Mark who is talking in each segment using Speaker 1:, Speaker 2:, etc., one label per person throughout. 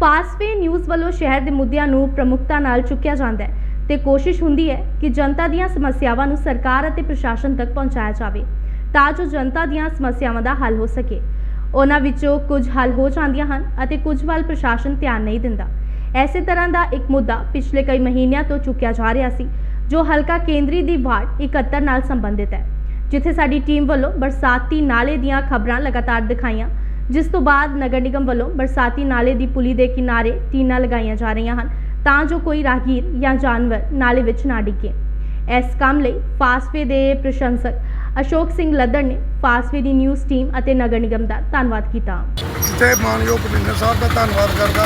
Speaker 1: Fastway news ਵੱਲੋਂ ਸ਼ਹਿਰ ਦੇ ਮੁੱਦਿਆਂ ਨੂੰ ਪ੍ਰਮੁੱਖਤਾ ਨਾਲ ਚੁੱਕਿਆ ਜਾਂਦਾ ਹੈ ਤੇ ਕੋਸ਼ਿਸ਼ ਹੁੰਦੀ ਹੈ ਕਿ ਜਨਤਾ ਦੀਆਂ ਸਮੱਸਿਆਵਾਂ ਨੂੰ ਸਰਕਾਰ ਅਤੇ ਪ੍ਰਸ਼ਾਸਨ ਤੱਕ ਪਹੁੰਚਾਇਆ ਜਾਵੇ ਤਾਂ ਜੋ ਜਨਤਾ ਦੀਆਂ ਸਮੱਸਿਆਵਾਂ ਦਾ ਹੱਲ ਹੋ ਸਕੇ। ਉਹਨਾਂ ਵਿੱਚੋਂ ਕੁਝ ਹੱਲ ਹੋ ਜਾਂਦੀਆਂ ਹਨ ਅਤੇ ਕੁਝ ਵੱਲ ਪ੍ਰਸ਼ਾਸਨ ਧਿਆਨ ਨਹੀਂ ਦਿੰਦਾ। ਐਸੇ ਤਰ੍ਹਾਂ ਦਾ ਇੱਕ ਮੁੱਦਾ ਪਿਛਲੇ ਕਈ ਮਹੀਨਿਆਂ ਤੋਂ ਚੁੱਕਿਆ ਜਾ ਰਿਹਾ ਸੀ, ਜੋ ਹਲਕਾ ਕੇਂਦਰੀ ਦੀ ਵਾਰਡ 71 ਨਾਲ ਸੰਬੰਧਿਤ ਹੈ, ਜਿੱਥੇ ਸਾਡੀ ਟੀਮ ਵੱਲੋਂ ਬਰਸਾਤੀ ਨਾਲੇ ਦੀਆਂ ਖਬਰਾਂ ਲਗਾਤਾਰ ਦਿਖਾਈਆਂ ਜਿਸ ਤੋਂ ਬਾਅਦ ਨਗਰ ਨਿਗਮ ਵੱਲੋਂ ਬਰਸਾਤੀ ਨਾਲੇ ਦੀ ਪੁਲੀ ਦੇ ਕਿਨਾਰੇ ਟੀਨਾਂ ਲਗਾਈਆਂ ਜਾ ਰਹੀਆਂ ਹਨ ਤਾਂ ਜੋ ਕੋਈ ਰਾਹਗੀਰ ਜਾਂ ਜਾਨਵਰ ਨਾਲੇ ਵਿੱਚ ਨਾ ਡਿੱਗੇ। ਇਸ ਕੰਮ ਲਈ ਫਾਸਵੇ ਦੇ ਪ੍ਰਸ਼ੰਸਕ ਅਸ਼ੋਕ ਸਿੰਘ ਲੱਦੜ ਨੇ ਫਾਸਵੇ ਦੀ ਨਿਊਜ਼ ਟੀਮ ਅਤੇ ਨਗਰ ਨਿਗਮ ਦਾ ਧੰਨਵਾਦ ਕੀਤਾ।
Speaker 2: ਤੇ ਮਾਨਯੋਗ ਕਮਿਸ਼ਨਰ ਸਾਹਿਬ ਦਾ ਧੰਨਵਾਦ ਕਰਦਾ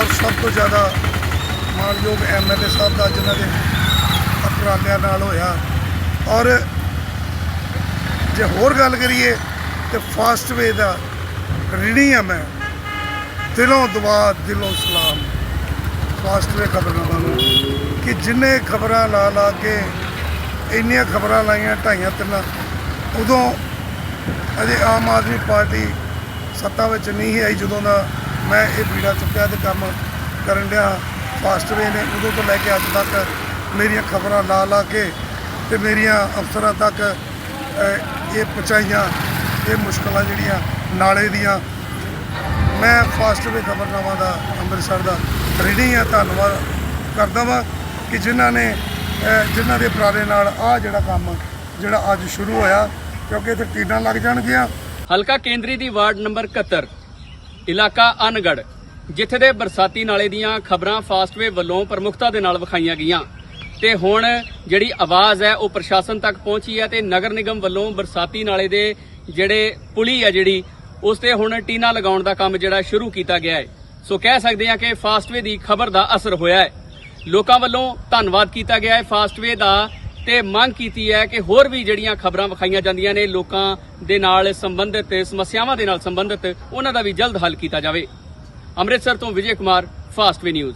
Speaker 2: ਔਰ ਸਭ ਤੋਂ ਜ਼ਿਆਦਾ ਮਾਨਯੋਗ ਐਮਐਲਏ ਸਾਹਿਬ ਦਾ ਜਿਨ੍ਹਾਂ ਦੇ ਉਪਰਾਲਿਆਂ ਨਾਲ ਹੋਇਆ। ਔਰ ਜੇ ਹੋਰ ਗੱਲ ਕਰੀਏ ਤੇ ਫਾਸਟਵੇ ਦਾ ਰੀਣੀ ਆ ਮੈਂ ਦਿਲੋਂ ਦੁਆ, ਦਿਲੋਂ ਸਲਾਮ। ਫਾਸਟਵੇ ਖਬਰਾਂ ਨੂੰ ਕਿ ਜਿੰਨੇ ਖਬਰਾਂ ਲਾ ਲਾ ਕੇ ਇੰਨੀਆਂ ਖਬਰਾਂ ਲਾਈਆਂ ਢਾਈਆਂ ਤਿੰਨਾਂ, ਉਦੋਂ ਅਜੇ ਆਮ ਆਦਮੀ ਪਾਰਟੀ ਸੱਤਾ ਵਿੱਚ ਨਹੀਂ ਸੀ ਆਈ ਜਦੋਂ ਦਾ ਮੈਂ ਇਹ ਪੀੜਾ ਚੁੱਕਿਆ ਤੇ ਕੰਮ ਕਰਨ ਡਿਆ। ਫਾਸਟਵੇ ਨੇ ਉਦੋਂ ਤੋਂ ਲੈ ਕੇ ਅੱਜ ਤੱਕ ਮੇਰੀਆਂ ਖਬਰਾਂ ਲਾ ਲਾ ਕੇ ਤੇ ਮੇਰੀਆਂ ਅਫਸਰਾਂ ਤੱਕ ਇਹ ਪਹੁੰਚਾਈਆਂ। ਇਹ ਮੁਸ਼ਕਲਾਂ ਜਿਹੜੀਆਂ ਨਾਲੇ ਦੀਆਂ। ਮੈਂ ਫਾਸਟਵੇ ਖਬਰਨਾਮਾ ਦਾ, ਅੰਮ੍ਰਿਤਸਰ ਦਾ ਰੀਡਿੰਗ ਹੈ। ਧੰਨਵਾਦ ਕਰਦਾ ਵਾਂ ਕਿ ਜਿਨ੍ਹਾਂ ਨੇ ਜਿਨ੍ਹਾਂ ਦੇ ਉਪਰਾਲੇ ਨਾਲ ਆ ਜਿਹੜਾ ਕੰਮ, ਜਿਹੜਾ ਅੱਜ ਸ਼ੁਰੂ ਹੋਇਆ, ਕਿਉਂਕਿ ਇੱਥੇ ਟੀਨਾਂ ਲੱਗ ਜਾਣਗੀਆਂ।
Speaker 3: ਹਲਕਾ ਕੇਂਦਰੀ ਦੀ ਵਾਰਡ ਨੰਬਰ 71 ਇਲਾਕਾ ਅਨਗੜ ਜਿੱਥੇ ਦੇ ਬਰਸਾਤੀ ਨਾਲੇ ਦੀਆਂ ਖਬਰਾਂ ਫਾਸਟਵੇ ਵੱਲੋਂ ਪ੍ਰਮੁਖਤਾ ਦੇ ਨਾਲ ਵਿਖਾਈਆਂ ਗਈਆਂ। ਤੇ ਹੁਣ ਜਿਹੜੀ ਆਵਾਜ਼ ਹੈ, ਉਹ ਪ੍ਰਸ਼ਾਸਨ ਤੱਕ ਪਹੁੰਚੀ ਹੈ ਤੇ ਨਗਰ ਨਿਗਮ ਵੱਲੋਂ ਬਰਸਾਤੀ ਨਾਲੇ ਦੇ ਜਿਹੜੇ ਪੁਲੀ ਹੈ ਜਿਹੜੀ, ਉਸ ਤੇ ਹੁਣ ਟੀਨਾ ਲਗਾਉਣ ਦਾ ਕੰਮ ਜਿਹੜਾ ਸ਼ੁਰੂ ਕੀਤਾ ਗਿਆ ਹੈ। ਸੋ ਕਹਿ ਸਕਦੇ ਹਾਂ ਕਿ ਫਾਸਟਵੇ ਦੀ ਖਬਰ ਦਾ ਅਸਰ ਹੋਇਆ ਹੈ। ਲੋਕਾਂ ਵੱਲੋਂ ਧੰਨਵਾਦ ਕੀਤਾ ਗਿਆ ਹੈ ਫਾਸਟਵੇ ਦਾ ਤੇ ਮੰਗ ਕੀਤੀ ਹੈ ਕਿ ਹੋਰ ਵੀ ਜਿਹੜੀਆਂ ਖਬਰਾਂ ਵਿਖਾਈਆਂ ਜਾਂਦੀਆਂ ਨੇ ਲੋਕਾਂ ਦੇ ਨਾਲ ਸੰਬੰਧਿਤ, ਸਮੱਸਿਆਵਾਂ ਦੇ ਨਾਲ ਸੰਬੰਧਿਤ, ਉਹਨਾਂ ਦਾ ਵੀ ਜਲਦ ਹੱਲ ਕੀਤਾ ਜਾਵੇ। ਅੰਮ੍ਰਿਤਸਰ ਤੋਂ ਵਿਜੇ ਕੁਮਾਰ ਫਾਸਟਵੇ ਨਿਊਜ਼